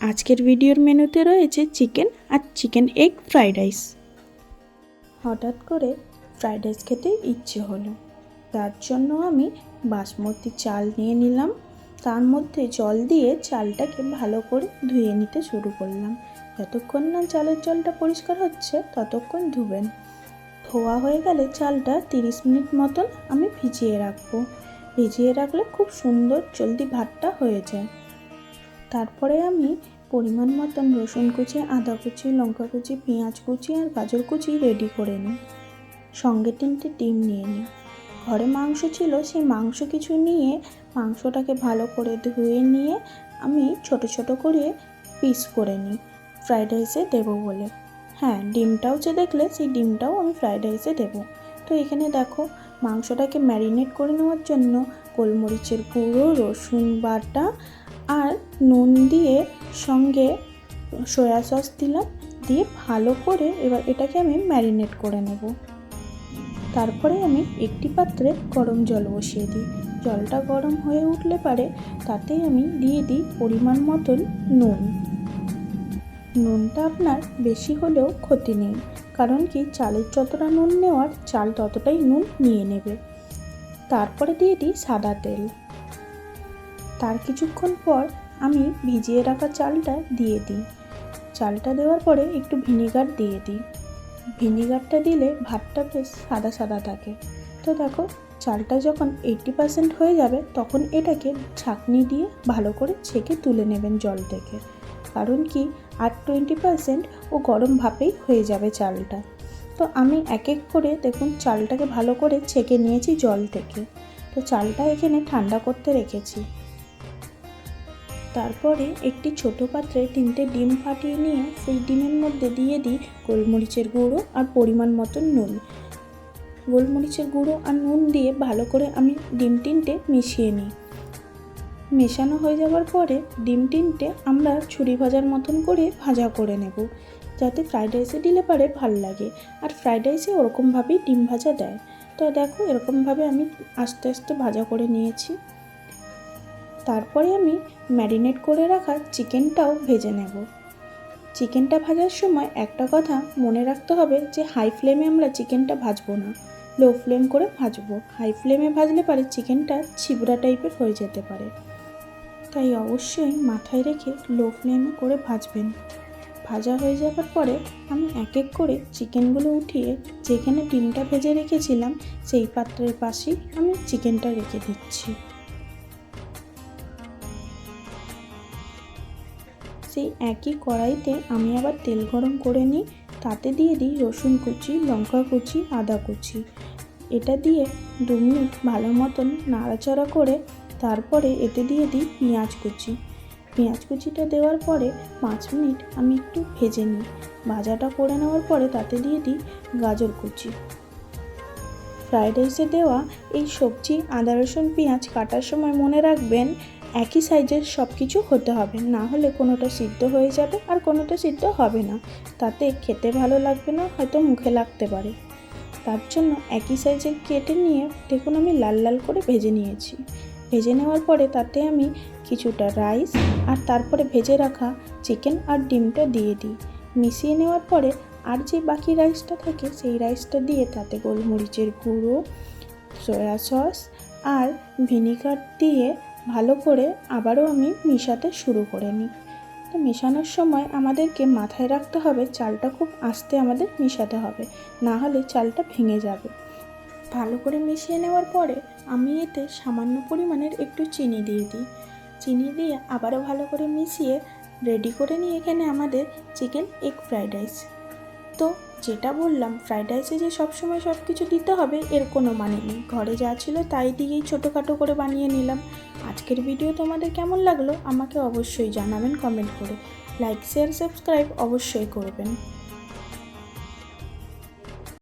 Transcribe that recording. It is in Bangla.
আজকের ভিডিওর মেনুতে রয়েছে চিকেন আর চিকেন এগ ফ্রাইড রাইস। হঠাৎ করে ফ্রাইড রাইস খেতে ইচ্ছে হলো। তার জন্য আমি বাসমতি চাল নিয়ে নিলাম। তার মধ্যে জল দিয়ে চালটাকে ভালো করে ধুয়ে নিতে শুরু করলাম। যতক্ষণ না চালের জলটা পরিষ্কার হচ্ছে, ততক্ষণ ধুবেন। ধোয়া হয়ে গেলে চালটা তিরিশ মিনিট মতন আমি ভিজিয়ে রাখব। ভিজিয়ে রাখলে খুব সুন্দর জলদি ভাতটা হয়ে যায়। তারপরে আমি পরিমাণ মতন রসুন কুচি, আদা কুচি, লঙ্কা কুচি, পেঁয়াজ কুচি আর গাজর কুচি রেডি করে নিই। সঙ্গে তিনটে ডিম নিয়ে নিই। ঘরে মাংস ছিল, সেই মাংস কিছু নিয়ে মাংসটাকে ভালো করে ধুয়ে নিয়ে আমি ছোট ছোট করে পিস করে নিই। ফ্রাইড রাইসে দেবো বলে। হ্যাঁ ডিমটাও যে দেখলে, সেই ডিমটাও আমি ফ্রাইড রাইসে দেবো। তো এখানে দেখো, মাংসটাকে ম্যারিনেট করে নেওয়ার জন্য গোলমরিচের গুঁড়ো, রসুন বাটা আর নুন দিয়ে সঙ্গে সয়া সস দিলাম, দিয়ে ভালো করে এবার এটাকে আমি ম্যারিনেট করে নেব। তারপরে আমি একটি পাত্রে গরম জল বসিয়ে দিই। জলটা গরম হয়ে উঠলে পারে তাতেই আমি দিয়ে দিই পরিমাণ মতন নুন। নুনটা আপনার বেশি হলেও ক্ষতি নেই, কারণ কি চালের যতটা নুন নেওয়ার, চাল ততটাই নুন নিয়ে নেবে। তারপরে দিয়ে দিই সাদা তেল। তার কিছুক্ষণ পর আমি ভিজিয়ে রাখা চালটা দিয়ে দিই। চালটা দেওয়ার পরে একটু ভিনিগার দিয়ে দিই। ভিনিগারটা দিলে ভাতটা বেশ সাদা সাদা থাকে। তো দেখো, চালটা যখন এইটটি পার্সেন্ট হয়ে যাবে, তখন এটাকে ছাঁকনি দিয়ে ভালো করে ছেঁকে তুলে নেবেন জল থেকে। কারণ কি? আর টোয়েন্টি পার্সেন্ট ও গরম ভাপেই হয়ে যাবে চালটা। তো আমি এক এক করে দেখুন চালটাকে ভালো করে ছেঁকে নিয়েছি জল থেকে। তো চালটা এখানে ঠান্ডা করতে রেখেছি। তারপরে একটি ছোট পাত্রে তিনটে ডিম ফাটিয়ে নিয়ে সেই ডিমের মধ্যে দিয়ে দিই গোলমরিচের গুঁড়ো আর পরিমাণ মতন নুন। গোলমরিচের গুঁড়ো আর নুন দিয়ে ভালো করে আমি ডিম তিনটে মিশিয়ে নিই। মেশানো হয়ে যাওয়ার পরে ডিম তিনটে আমরা ছুরি ভাজার মতন করে ভাজা করে নেব, যাতে ফ্রাইড রাইসে দিলে পারে ভালো লাগে আর ফ্রাইড রাইসে ওরকমভাবেই ডিম ভাজা দেয়। তো দেখো এরকমভাবে আমি আস্তে আস্তে ভাজা করে নিয়েছি। তারপরে আমি ম্যারিনেট করে রাখা চিকেনটাও ভেজে নেব। চিকেনটা ভাজার সময় একটা কথা মনে রাখতে হবে যে, হাই ফ্লেমে আমরা চিকেনটা ভাজবো না। লো ফ্লেম করে ভাজবো। হাই ফ্লেমে ভাজলে পারে চিকেনটা ছিবড়া টাইপের হয়ে যেতে পারে। তাই অবশ্যই মাথায় রেখে লো ফ্লেমে করে ভাজবেন। ভাজা হয়ে যাওয়ার পরে আমি এক এক করে চিকেনগুলো উঠিয়ে যেখানে ডিমটা ভেজে রেখেছিলাম, সেই পাত্রের পাশেই আমি চিকেনটা রেখে দিচ্ছি। সেই একই কড়াইতে আমি আবার তেল গরম করে নিই, তাতে দিয়ে দিই রসুন কুচি, লঙ্কা কুচি, আদা কুচি। এটা দিয়ে দু মিনিট ভালো মতন নাড়াচাড়া করে তারপরে এতে দিয়ে দিই পেঁয়াজ কুচি। পেঁয়াজ কুচিটা দেওয়ার পরে পাঁচ মিনিট আমি একটু ভেজে নিই। ভাজাটা করে নেওয়ার পরে তাতে দিয়ে দিই গাজর কুচি। ফ্রাইড রাইসে দেওয়া এই সবজি, আদা রসুন, পেঁয়াজ কাটার সময় মনে রাখবেন একই সাইজের সব কিছু হতে হবে। না হলে কোনোটা সিদ্ধ হয়ে যাবে আর কোনোটা সিদ্ধ হবে না। তাতে খেতে ভালো লাগবে না, হয়তো মুখে লাগতে পারে। তার জন্য একই সাইজের কেটে নিয়ে দেখুন আমি লাল লাল করে ভেজে নিয়েছি। ভেজে নেওয়ার পরে তাতে আমি কিছুটা রাইস আর তারপরে ভেজে রাখা চিকেন আর ডিমটা দিয়ে দিই। মিশিয়ে নেওয়ার পরে আর যে বাকি রাইসটা থাকে সেই রাইসটা দিয়ে তাতে গোলমরিচের গুঁড়ো, সয়া সস আর ভিনিগার দিয়ে ভালো করে আবারও আমি মেশাতে শুরু করে নিই। তো মেশানোর সময় আমাদেরকে মাথায় রাখতে হবে চালটা খুব আস্তে আমাদের মেশাতে হবে, না হলে চালটা ভেঙে যাবে। ভালো করে মিশিয়ে নেওয়ার পরে আমি এতে সামান্য পরিমাণের একটু চিনি দিয়ে দিই। চিনি দিয়ে আবারও ভালো করে মিশিয়ে রেডি করে নিই এখানে আমাদের চিকেন এগ ফ্রাইড রাইস তো যেটা বললাম ফ্রাইড রাইসে যে সবসময় সব কিছু দিতে হবে, এর কোনো মানে নেই। ঘরে যা ছিল তাই দিয়েই ছোটোখাটো করে বানিয়ে নিলাম। আজকের ভিডিও তোমাদের কেমন লাগল আমাকে অবশ্যই জানাবেন কমেন্ট করে। লাইক শেয়ার সাবস্ক্রাইব অবশ্যই করবেন।